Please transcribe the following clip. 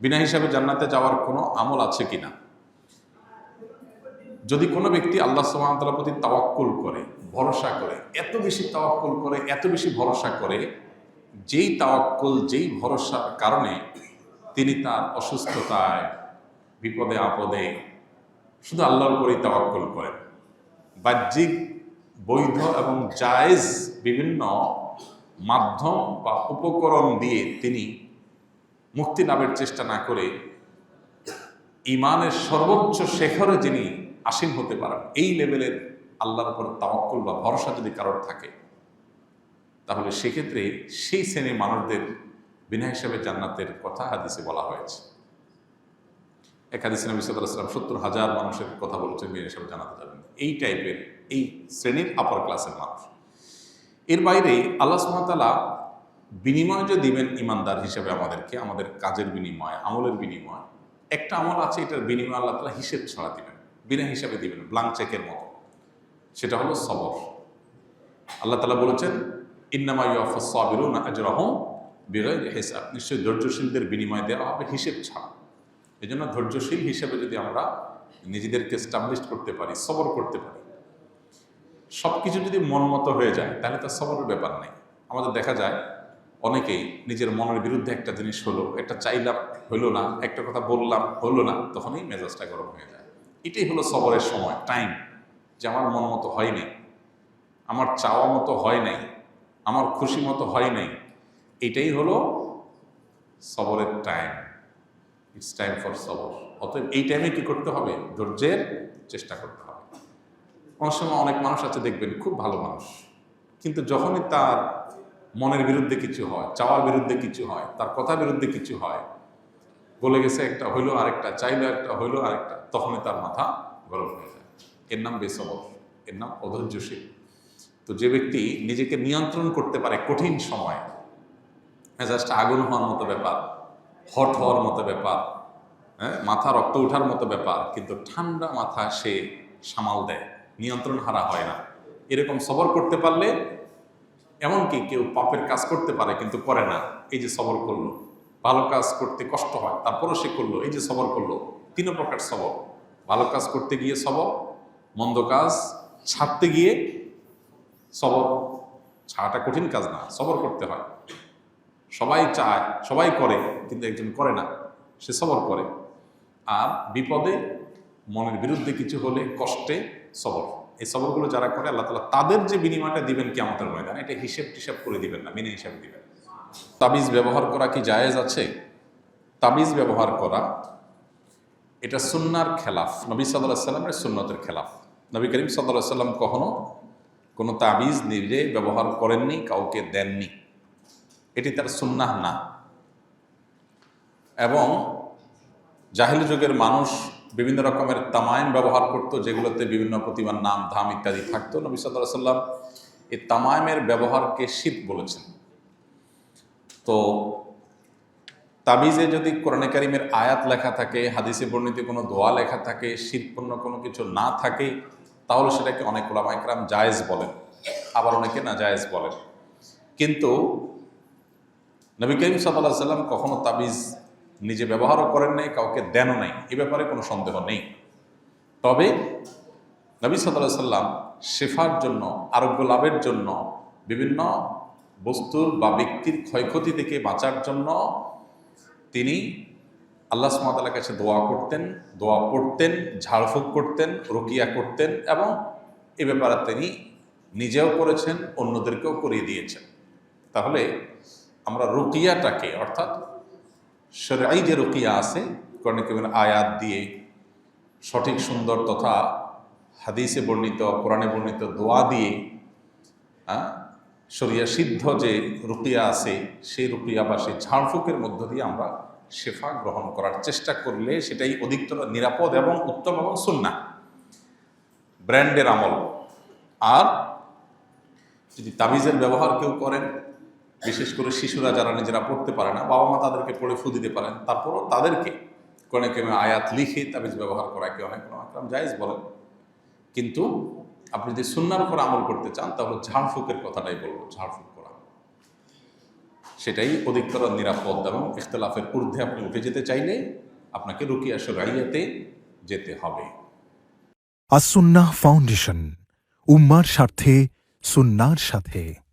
বিনা হিসাবে জান্নাতে যাওয়ার কোনো আমল আছে কিনা? যদি কোনো ব্যক্তি আল্লাহ সুবাহতাল্লাহ প্রতি তাওয়াক্কুল করে, ভরসা করে, এত বেশি তাওয়াক্কুল করে, এত বেশি ভরসা করে, যেই তাওয়াক্কুল, যেই ভরসার কারণে তিনি তার অসুস্থতায়, বিপদে আপদে শুধু আল্লাহর উপরেই তাওয়াক্কুল করেন। বাহ্যিক, বৈধ এবং জায়েজ বিভিন্ন মাধ্যম বা উপকরণ দিয়ে তিনি মুক্তি লাভের চেষ্টা না করে ইমানের সর্বোচ্চ শেখরে যিনি আসীন হতে পারেন, এই লেভেলের আল্লাহর উপর তাওয়াক্কুল বা ভরসা যদি কারোর থাকে, তাহলে সেক্ষেত্রে সেই শ্রেণির মানুষদের বিনা হিসাবে জান্নাতের কথা হাদিসে বলা হয়েছে। এক হাদিসে নবী সাল্লাম সত্তর হাজার মানুষের কথা বলেছেন, বিনা হিসাবে জানাতে যাবেন। এই টাইপের এই শ্রেণির আপার ক্লাসের মানুষ। এর বাইরে আল্লাহ সুমতালা বিনিময় যে দিবেন ইমানদার হিসেবে আমাদেরকে, আমাদের কাজের বিনিময়, আমলের বিনিময়, একটা আমল আছে, এটার বিনিময় আল্লাহ তালা হিসেব ছাড়া দিবেন, বিনা হিসাবে দিবেন ব্লাঙ্ক চেকের মতো। সেটা হলো সবর। আল্লাহ তালা বলেছেন, ইন্নামা ইউফাসবিরুন আজরাহম বিগয় হিসাব। নিশ্চয়ই ধৈর্যশীলদের বিনিময় দেওয়া হবে হিসেব ছাড়া। এই জন্য ধৈর্যশীল হিসেবে যদি আমরা নিজেদেরকে স্টাবলিশ করতে পারি, সবর করতে পারি সব কিছু যদি মন মতো হয়ে যায়, তাহলে তার সবরের ব্যাপার নেই। আমাদের দেখা যায় অনেকেই নিজের মনের বিরুদ্ধে একটা জিনিস হলো একটা চাইলাম হলো না, একটা কথা বললাম হলো না, তখনই মেজাজটা গরম হয়ে যায়। এটাই হলো সবরের সময় টাইম যে আমার মন মতো হয় নাই, আমার চাওয়া মতো হয় নাই, আমার খুশি মতো হয় নাই, এটাই হলো সবরের টাইম ইটস টাইম ফর সবর। অতএব এই টাইমে কি করতে হবে? ধৈর্যের চেষ্টা করতে হবে। অনেক সময় অনেক মানুষ আছে, দেখবেন, খুব ভালো মানুষ, কিন্তু যখনই তার মনের বিরুদ্ধে কিছু হয়, চাওয়ার বিরুদ্ধে কিছু হয়, তার কথা বিরুদ্ধে কিছু হয়। বলে গেছে, একটা হইল আরেকটা, চাইলো একটা হইল আরেকটা, তখনই তার মাথা গরম হয়ে যায়। এর নাম বেসবর, এর নাম অধৈর্যশীল। তো যে ব্যক্তি নিজেকে নিয়ন্ত্রণ করতে পারে কঠিন সময় মেজাজটা আগুন হওয়ার মতো ব্যাপার, হট হওয়ার মতো ব্যাপার হ্যাঁ মাথা রক্ত ওঠার মতো ব্যাপার, কিন্তু ঠান্ডা মাথা সে সামাল দেয় নিয়ন্ত্রণ হারা হয় না। এরকম সবর করতে পারলে এমনকি কেউ পাপের কাজ করতে পারে কিন্তু করে না। এই যে সবর করল। ভালো কাজ করতে কষ্ট হয়, তারপরও সে করল। এই যে সবর করল তিন প্রকার সবর। ভালো কাজ করতে গিয়ে সবর, মন্দ কাজ ছাড়তে গিয়ে সবর। ছাড়াটা কঠিন কাজ না, সবর করতে হয়। সবাই চায়, সবাই করে, কিন্তু একজন করে না, সে সবর করে। আর বিপদে, মনের বিরুদ্ধে কিছু হলে কষ্টে সবর। এই সবরগুলো যারা করে, আল্লাহ তালা তাদের যে বিনিময়টা দিবেন কি আমাদের ময়দান, এটা হিসেব টিসেব করে দিবেন না, মিনে হিসাবে দিবেন। তাবিজ ব্যবহার করা কি জায়েজ আছে? তাবিজ ব্যবহার করা, এটা সুন্নার খেলাফ। নবী সাল্লাহ সাল্লামের সুন্নতের খেলাফ। নবী করিম সাল্লাহ সাল্লাম কখনো কোনো তাবিজ নিজে ব্যবহার করেননি, কাউকে দেননি। এটি তার সুন্নাহ না। এবং জাহিল যুগের মানুষ বিভিন্ন রকমের তামাইম ব্যবহার করত, যেগুলোতে বিভিন্ন প্রতিমার নাম, ধাম ইত্যাদি থাকতো। নবী সাল্লাহ সাল্লাম এই তামাইমের ব্যবহারকে শীত বলেছেন। তো তাবিজে যদি কোরআনে কারিমের আয়াত লেখা থাকে, হাদিসে বর্ণিত কোনো দোয়া লেখা থাকে, শীতপূর্ণ কোনো কিছু না থাকে, তাহলে সেটাকে অনেক ওলামাইকরাম জায়েজ বলেন। আবার অনেকে না জায়েজ বলেন। কিন্তু নবী করিম সাল্লাহ সাল্লাম কখনো তাবিজ নিজে ব্যবহারও করেন নাই, কাউকে দেনও নাই। এ ব্যাপারে কোনো সন্দেহ নেই। তবে নবী সাল্লাহ সাল্লাম শেফার জন্য, আরোগ্য লাভের জন্য, বিভিন্ন বস্তুর বা ব্যক্তির ক্ষয়ক্ষতি থেকে বাঁচার জন্য তিনি আল্লাহ সুমাতালার কাছে দোয়া করতেন, দোয়া পড়তেন, ঝাড়ফুঁক করতেন, রকিয়া করতেন এবং এ ব্যাপারে তিনি নিজেও করেছেন, অন্যদেরকেও করিয়ে দিয়েছেন। তাহলে আমরা রুকিয়াটাকে, অর্থাৎ সরাই যে রুকিয়া আছে কর্ণে কেবল আয়াত দিয়ে সঠিক, সুন্দর তথা হাদিসে বর্ণিত, কোরআনে বর্ণিত দোয়া দিয়ে শরিয়া সিদ্ধ যে রুকিয়া আছে, সেই রুকিয়া বা সেই ঝাড়ফুঁকের মধ্য দিয়ে আমরা শেফা গ্রহণ করার চেষ্টা করলে সেটাই অধিকতর নিরাপদ এবং উত্তম এবং সুন্না ব্র্যান্ডের আমল। আর যদি তাবিজের ব্যবহার কেউ করেন বিশেষ করে শিশুরা যারা নিজেরা পড়তে পারে না, বাবা মা তাদেরকে পড়ে ফু দিতে পারেন। তারপরও তাদেরকে কোনো কেউ আয়াত লিখে তাবিজ ব্যবহার করা কেউ অনেক আকরাম জায়েজ বলেন। কিন্তু আপনি যদি সুন্নার উপর আমল করতে চান, তাহলে ঝাড়ফুঁকের কথাটাই বলব, ঝাড়ফুঁক করা। সেটাই অধিকতর নিরাপদ এবং ইখতলাফের ঊর্ধ্বে আপনি উঠে যেতে চাইলে আপনাকে রুকিয়া শরাইয়াতে যেতে হবে। আসুন্নাহ ফাউন্ডেশন, উম্মার স্বার্থে, সুন্নার সাথে।